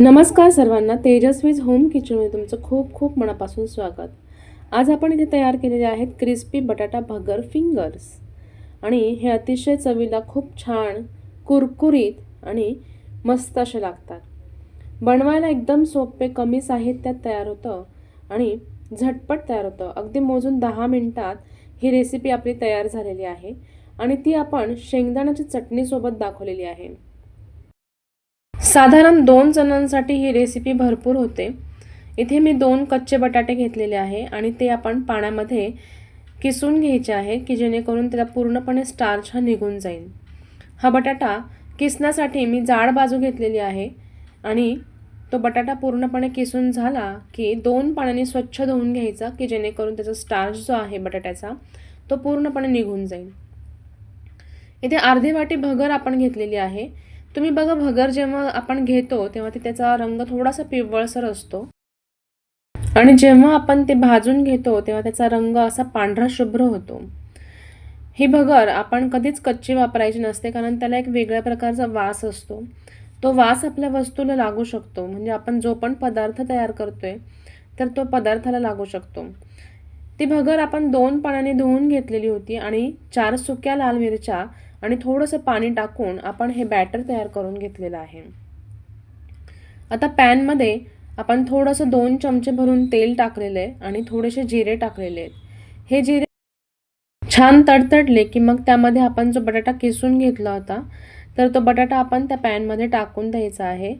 नमस्कार सर्वांना तेजस्वीज होम किचनमध्ये तुमचं खूप खूप मनापासून स्वागत. आज आपण इथे तयार केलेले आहेत क्रिस्पी बटाटा भगर फिंगर्स आणि हे अतिशय चवीला खूप छान कुरकुरीत आणि मस्त असे लागतात. बनवायला एकदम सोपे कमी साहित्यात तयार होतं आणि झटपट तयार होतं. अगदी मोजून दहा मिनटात ही रेसिपी आपली तयार झालेली आहे आणि ती आपण शेंगदाण्याची चटणीसोबत दाखवलेली आहे. साधारण दोन जणांसाठी ही रेसिपी भरपूर होते. इथे मी दोन कच्चे बटाटे घेतलेले आहे आणि ते आपण पाण्यामध्ये किसून घ्यायचे आहे की जेणेकरून त्याला पूर्णपणे स्टार्च हा निघून जाईल. हा बटाटा किसण्यासाठी मी जाड बाजू घेतलेली आहे आणि तो बटाटा पूर्णपणे किसून झाला की दोन पाण्याने स्वच्छ धुवून घ्यायचा की जेणेकरून त्याचा स्टार्च जो आहे बटाट्याचा तो पूर्णपणे निघून जाईल. इथे अर्धी वाटी भगर आपण घेतलेली आहे. तुम्ही बघा भगर जेव्हा आपण घेतो तेव्हा ते त्याचा रंग थोडासा पिवळसर असतो. आणि जेव्हा आपण ते भाजून घेतो तेव्हा त्याचा रंग असा पांढरा शुभ्र होतो. ही भगर आपण कधीच कच्ची वापरायची नसते कारण त्याला एक वेगळ्या प्रकारचा वास असतो. तो वास आपल्या वस्तूला लागू शकतो. म्हणजे आपण जो पण पदार्थ तयार करतोय तर तो पदार्थाला लागू शकतो. ती भगर आपण दोन पाण्याने धुवून घेतलेली होती आणि चार सुक्या लाल मिरच्या आणि थोडंसं पाणी टाकून आपण हे बॅटर तयार करून घेतलेलं आहे. आता पॅनमध्ये आपण थोडंसं दोन चमचे भरून तेल टाकलेलं आहे आणि थोडेसे जिरे टाकलेले आहेत. हे जिरे छान तडतडले की मग त्यामध्ये आपण जो बटाटा किसून घेतला होता तर तो बटाटा आपण त्या पॅनमध्ये टाकून द्यायचा आहे.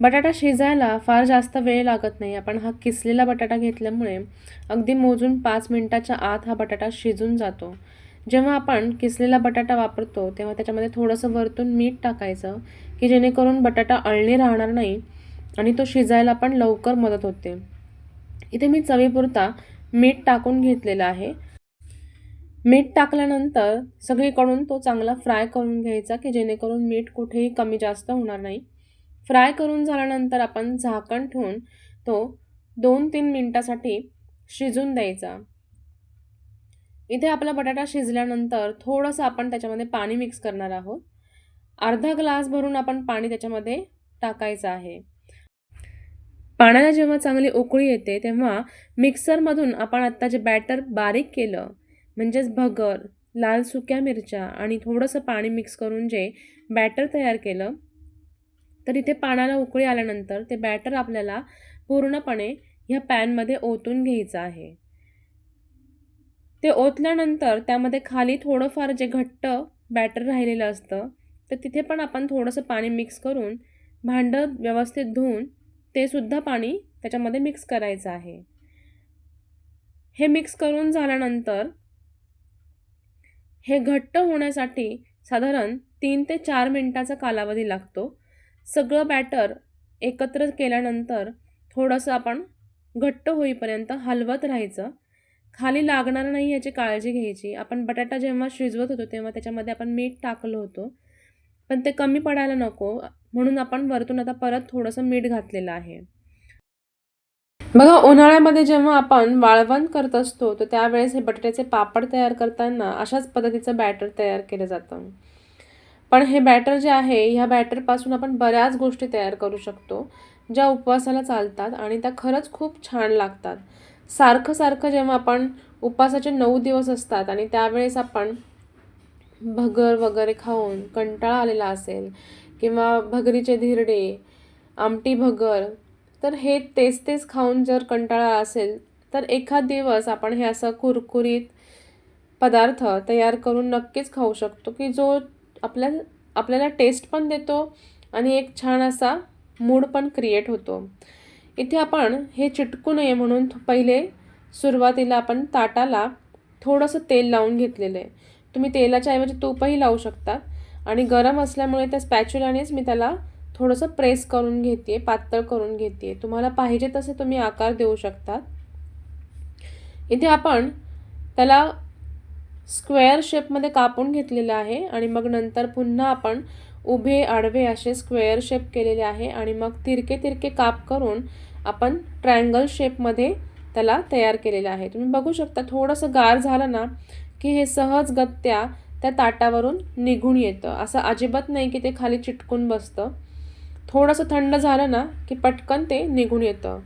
बटाटा शिजायला फार जास्त वेळ लागत नाही. आपण हा किसलेला बटाटा घेतल्यामुळे अगदी मोजून पाच मिनटाच्या आत हा बटाटा शिजून जातो. जेव्हा आपण किसलेला बटाटा वापरतो तेव्हा त्याच्यामध्ये थोडंसं वरतून मीठ टाकायचं की जेणेकरून बटाटा अळणी राहणार नाही आणि तो शिजायला पण लवकर मदत होते. इथे मी चवीपुरता मीठ टाकून घेतलेला आहे. मीठ टाकल्यानंतर सगळीकडून तो चांगला फ्राय करून घ्यायचा की जेणेकरून मीठ कुठेही कमी जास्त होणार नाही. फ्राय करून झाल्यानंतर आपण झाकण ठेवून तो दोन तीन मिनटासाठी शिजून द्यायचा. इथे आपला बटाटा शिजल्यानंतर थोडंसं आपण त्याच्यामध्ये पाणी मिक्स करणार आहोत. अर्धा ग्लास भरून आपण पाणी त्याच्यामध्ये टाकायचं आहे. पाण्याला जेव्हा चांगली उकळी येते तेव्हा मिक्सरमधून आपण आत्ता जे बॅटर बारीक केलं म्हणजेच भगर लाल सुक्या मिरच्या आणि थोडंसं पाणी मिक्स करून जे बॅटर तयार केलं तर इथे पाण्याला उकळी आल्यानंतर ते बॅटर आपल्याला पूर्णपणे ह्या पॅनमध्ये ओतून घ्यायचं आहे. ते ओतल्यानंतर त्यामध्ये खाली थोडंफार जे घट्ट बॅटर राहिलेलं असतं तर तिथे पण आपण थोडंसं पाणी मिक्स करून भांडं व्यवस्थित धुवून ते सुद्धा पाणी त्याच्यामध्ये मिक्स करायचं आहे. हे मिक्स करून झाल्यानंतर हे घट्ट होण्यासाठी साधारण तीन ते चार मिनटाचा कालावधी लागतो. सगळं बॅटर एकत्र केल्यानंतर थोडंसं आपण घट्ट होईपर्यंत हलवत राहायचं. खाली लागणार नाही याची काळजी घ्यायची. आपण बटाटा जेव्हा शिजवत होतो तेव्हा त्याच्यामध्ये आपण मीठ टाकलं होतं. पण ते कमी पडायला नको. म्हणून आपण वरतून आता परत थोडंसं मीठ घातलेलं आहे. बघा उन्हाळ्यामध्ये जेव्हा आपण वाळवण करत असतो तर त्यावेळेस हे बटाट्याचे पापड तयार करताना अशाच पद्धतीचं बॅटर तयार केलं जातं. पण हे बॅटर जे आहे ह्या बॅटरपासून आपण बऱ्याच गोष्टी तयार करू शकतो ज्या उपवासाला चालतात आणि त्या खरंच खूप छान लागतात. सारखं सारखं जेव्हा आपण उपवासाचे नऊ दिवस असतात आणि त्यावेळेस आपण भगर वगैरे खाऊन कंटाळा आलेला असेल किंवा भगरीचे धिरडे आमटी भगर तर हे तेच तेच खाऊन जर कंटाळा असेल तर एखाद दिवस आपण हे असं कुरकुरीत पदार्थ तयार करून नक्कीच खाऊ शकतो की जो आपल्या आपल्याला टेस्ट पण देतो आणि एक छान असा मूड पण क्रिएट होतो. इथे आपण हे चिटकू नये म्हणून पहिले सुरुवातीला आपण ताटाला थोडंसं तेल लावून घेतलेलं आहे. तुम्ही तेलाच्या ऐवजी तूपही लावू शकता. आणि गरम असल्यामुळे त्या स्पॅच्युलानेच मी त्याला थोडंसं प्रेस करून घेते पातळ करून घेते तुम्हाला पाहिजे तसे तुम्ही आकार देऊ शकतात इथे आपण त्याला स्क्वेअर शेपमध्ये कापून घेतलेलं आहे आणि मग नंतर पुन्हा आपण उभे आडवे असे स्क्वेअर शेप केलेले आहे आणि मग तिरके तिरके काप करून आपण ट्रायंगल शेपमध्ये त्याला तयार केलेलं आहे. तुम्ही बघू शकता थोडंसं गार झालं ना की हे सहजगत्या त्या ताटावरून निघून येतं. असं अजिबात नाही की ते खाली चिटकून बसतं. थोडंसं थंड झालं ना की पटकन ते निघून येतं.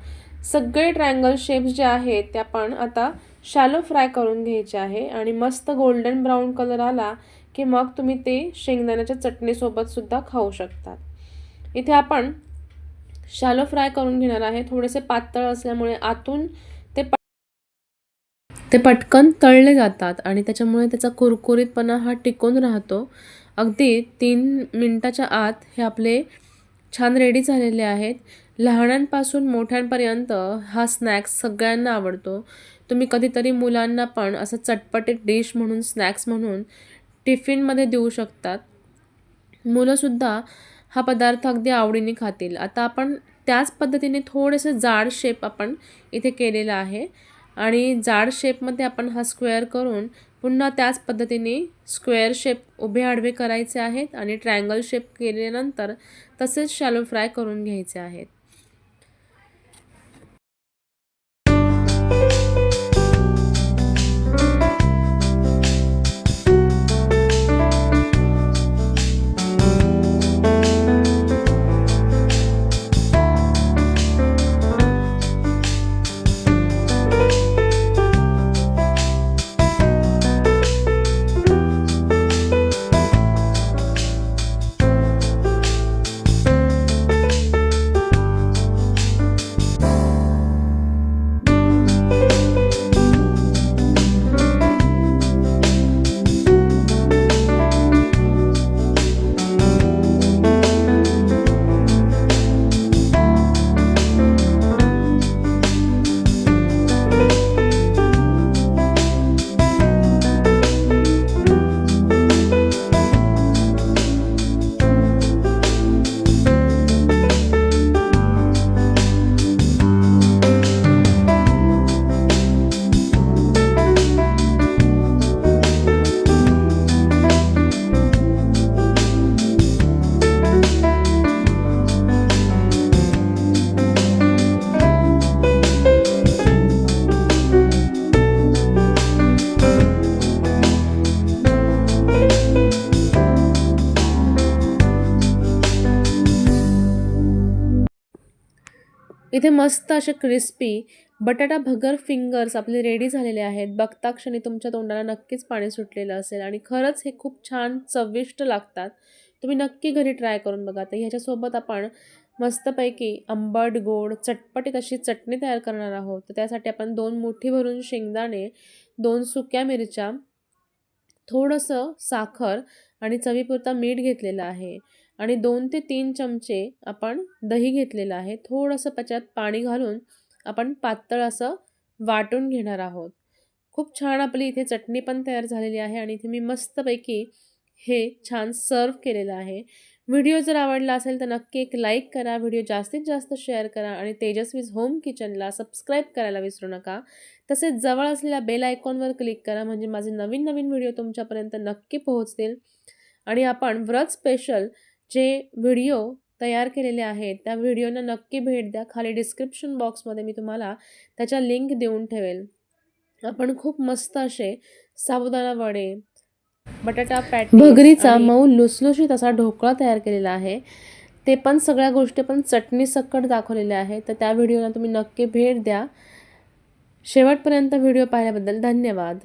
सगळे ट्रायंगल शेप्स जे आहेत ते आपण आता शॅलो फ्राय करून घ्यायचे आहे आणि मस्त गोल्डन ब्राऊन कलर आला की मग तुम्ही ते शेंगदाण्याच्या चटणीसोबतसुद्धा खाऊ शकतात. इथे आपण शॅलो फ्राय करून घेणार आहे. थोडेसे पातळ असल्यामुळे आतून ते प ते पटकन तळले जातात आणि त्याच्यामुळे त्याचा कुरकुरीतपणा हा टिकून राहतो. अगदी तीन मिनटाच्या आत हे आपले छान रेडी झालेले आहेत. लहानांपासून मोठ्यांपर्यंत हा स्नॅक्स सगळ्यांना आवडतो. तुम्ही कधीतरी मुलांना पण असं चटपटीत डिश म्हणून स्नॅक्स म्हणून टिफिनमध्ये देऊ शकतात. मुलंसुद्धा हा पदार्थ अगदी आवडीने खातील. आता आपण त्याच पद्धतीने थोडेसे जाड शेप आपण इथे केलेला आहे. आणि जाड शेपमध्ये आपण हा स्क्वेअर करून पुन्हा त्याच पद्धतीने स्क्वेअर शेप उभे आडवे करायचे आहेत आणि ट्रायंगल शेप केल्यानंतर तसेच शॅलो फ्राय करून घ्यायचे आहेत. इथे मस्त असे क्रिस्पी बटाटा भगर फिंगर्स आपले रेडी झालेले आहेत. बघता क्षणी तुमच्या तोंडाला नक्कीच पाणी सुटलेलं असेल आणि खरंच हे खूप छान चविष्ट लागतात. तुम्ही नक्की घरी ट्राय करून बघा. तर ह्याच्यासोबत आपण मस्तपैकी आंबट गोड चटपटीत अशी चटणी तयार करणार आहोत. तर त्यासाठी आपण दोन मुठी भरून शेंगदाणे दोन सुक्या मिरच्या थोडंसं साखर आणि चवीपुरता मीठ घेतलेलं आहे. आणि दोन ते तीन चमचे आपण दही घेतलेलं आहे. थोडंसं त्याच्यात पाणी घालून आपण पातळ असं वाटून घेणार आहोत. खूप छान आपली इथे चटणी पण तयार झालेली आहे आणि इथे मी मस्तपैकी हे छान सर्व केलेलं आहे. व्हिडिओ जर आवडला असेल तर नक्की एक लाईक करा व्हिडिओ जास्तीत जास्त शेअर करा आणि तेजस्वीज होम किचनला सबस्क्राईब करायला विसरू नका. तसेच जवळ असलेल्या बेल आयकॉनवर क्लिक करा म्हणजे माझे नवीन नवीन व्हिडिओ तुमच्यापर्यंत नक्की पोहोचतील. आणि आपण व्रत स्पेशल जे व्हिडिओ तयार केलेले आहेत त्या व्हिडिओना नक्की भेट द्या. खाली डिस्क्रिप्शन बॉक्समध्ये मी तुम्हाला त्याच्या लिंक देऊन ठेवेल. आपण खूप मस्त असे साबुदाणा वडे बटाटा पॅटी भगरीचा मऊ लुसलुशीत असा ढोकळा तयार केलेला आहे. ते पण सगळ्या गोष्टी पण चटणी सकट दाखवलेल्या आहेत. तर त्या व्हिडिओला तुम्ही नक्की भेट द्या. शेवटपर्यंत व्हिडिओ पाहिल्याबद्दल धन्यवाद.